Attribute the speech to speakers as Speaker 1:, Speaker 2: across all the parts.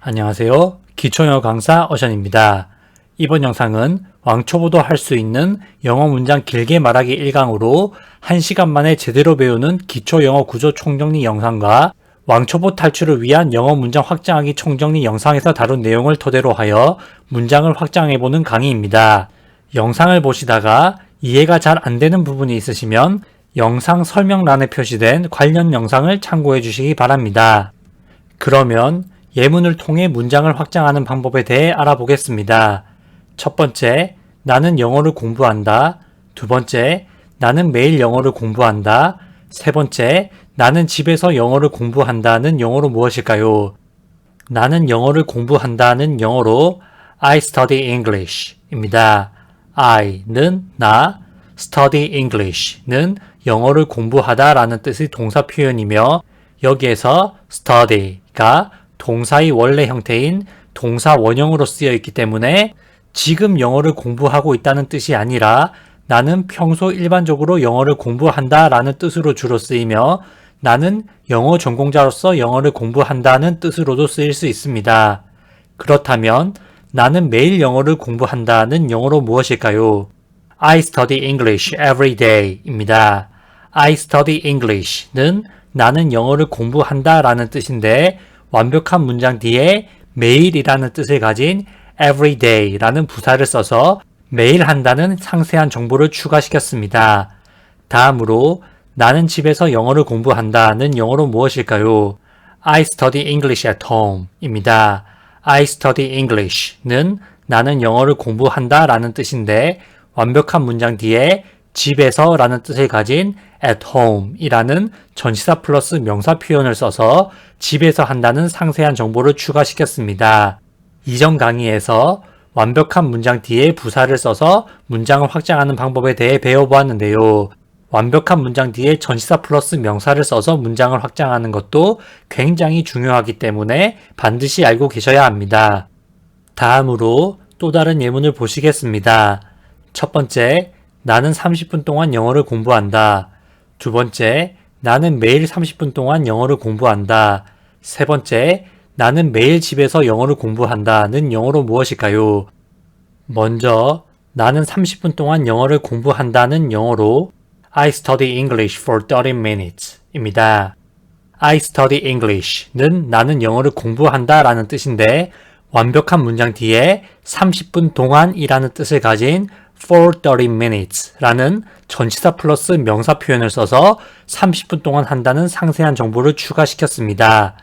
Speaker 1: 안녕하세요. 기초영어 강사 어션입니다. 이번 영상은 왕초보도 할 수 있는 영어 문장 길게 말하기 1강으로 1시간 만에 제대로 배우는 기초 영어 구조 총정리 영상과 왕초보 탈출을 위한 영어 문장 확장하기 총정리 영상에서 다룬 내용을 토대로 하여 문장을 확장해보는 강의입니다. 영상을 보시다가 이해가 잘 안되는 부분이 있으시면 영상 설명란에 표시된 관련 영상을 참고해 주시기 바랍니다. 그러면 예문을 통해 문장을 확장하는 방법에 대해 알아보겠습니다. 첫 번째, 나는 영어를 공부한다. 두 번째, 나는 매일 영어를 공부한다. 세 번째, 나는 집에서 영어를 공부한다는 영어로 무엇일까요? 나는 영어를 공부한다는 영어로 I study English 입니다. I는 나, study English는 영어를 공부하다 라는 뜻의 동사 표현이며 여기에서 study가 동사의 원래 형태인 동사 원형으로 쓰여 있기 때문에 지금 영어를 공부하고 있다는 뜻이 아니라 나는 평소 일반적으로 영어를 공부한다 라는 뜻으로 주로 쓰이며 나는 영어 전공자로서 영어를 공부한다는 뜻으로도 쓰일 수 있습니다. 그렇다면 나는 매일 영어를 공부한다는 영어로 무엇일까요? I study English every day 입니다. I study English는 나는 영어를 공부한다 라는 뜻인데 완벽한 문장 뒤에 매일이라는 뜻을 가진 everyday 라는 부사를 써서 매일 한다는 상세한 정보를 추가시켰습니다. 다음으로 나는 집에서 영어를 공부한다는 영어로 무엇일까요? I study English at home 입니다. I study English는 나는 영어를 공부한다 라는 뜻인데 완벽한 문장 뒤에 집에서 라는 뜻을 가진 at home 이라는 전시사 플러스 명사 표현을 써서 집에서 한다는 상세한 정보를 추가시켰습니다. 이전 강의에서 완벽한 문장 뒤에 부사를 써서 문장을 확장하는 방법에 대해 배워보았는데요. 완벽한 문장 뒤에 전시사 플러스 명사를 써서 문장을 확장하는 것도 굉장히 중요하기 때문에 반드시 알고 계셔야 합니다. 다음으로 또 다른 예문을 보시겠습니다. 첫 번째, 나는 30분 동안 영어를 공부한다. 두 번째, 나는 매일 30분 동안 영어를 공부한다. 세 번째, 나는 매일 집에서 영어를 공부한다는 영어로 무엇일까요? 먼저, 나는 30분 동안 영어를 공부한다는 영어로 I study English for 30 minutes 입니다. I study English는 나는 영어를 공부한다 라는 뜻인데 완벽한 문장 뒤에 30분 동안이라는 뜻을 가진 for 30 minutes 라는 전치사 플러스 명사 표현을 써서 30분 동안 한다는 상세한 정보를 추가시켰습니다.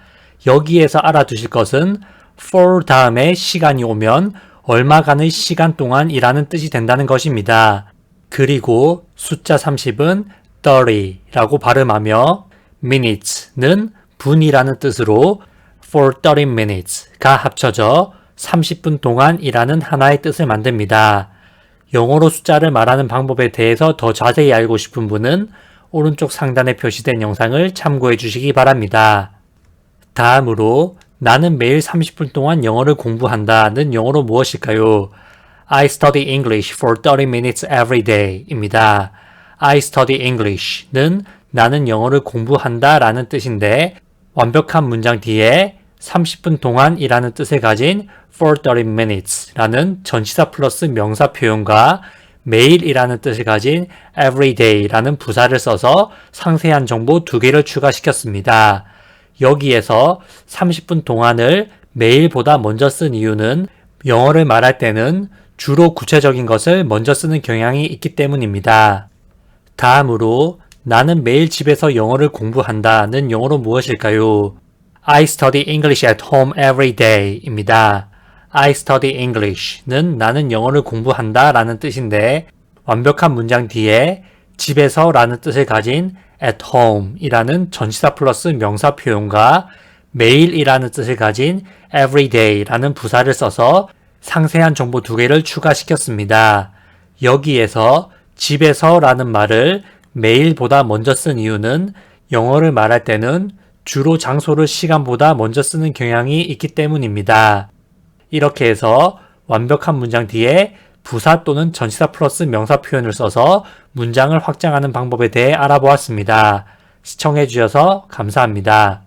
Speaker 1: 여기에서 알아두실 것은 for 다음에 시간이 오면 얼마간의 시간 동안이라는 뜻이 된다는 것입니다. 그리고 숫자 30은 30라고 발음하며 minutes는 분이라는 뜻으로 for 30 minutes가 합쳐져 30분 동안이라는 하나의 뜻을 만듭니다. 영어로 숫자를 말하는 방법에 대해서 더 자세히 알고 싶은 분은 오른쪽 상단에 표시된 영상을 참고해 주시기 바랍니다. 다음으로 나는 매일 30분 동안 영어를 공부한다는 영어로 무엇일까요? I study English for 30 minutes every day 입니다. I study English는 나는 영어를 공부한다 라는 뜻인데 완벽한 문장 뒤에 30분 동안이라는 뜻을 가진 for 30 minutes 라는 전치사 플러스 명사 표현과 매일이라는 뜻을 가진 every day 라는 부사를 써서 상세한 정보 두 개를 추가시켰습니다. 여기에서 30분 동안을 매일보다 먼저 쓴 이유는 영어를 말할 때는 주로 구체적인 것을 먼저 쓰는 경향이 있기 때문입니다. 다음으로 나는 매일 집에서 영어를 공부한다는 영어로 무엇일까요? I study English at home every day 입니다. I study English는 나는 영어를 공부한다 라는 뜻인데 완벽한 문장 뒤에 집에서 라는 뜻을 가진 at home 이라는 전치사 플러스 명사 표현과 매일이라는 뜻을 가진 every day 라는 부사를 써서 상세한 정보 두 개를 추가시켰습니다. 여기에서 집에서 라는 말을 매일보다 먼저 쓴 이유는 영어를 말할 때는 주로 장소를 시간보다 먼저 쓰는 경향이 있기 때문입니다. 이렇게 해서 완벽한 문장 뒤에 부사 또는 전치사 플러스 명사 표현을 써서 문장을 확장하는 방법에 대해 알아보았습니다. 시청해 주셔서 감사합니다.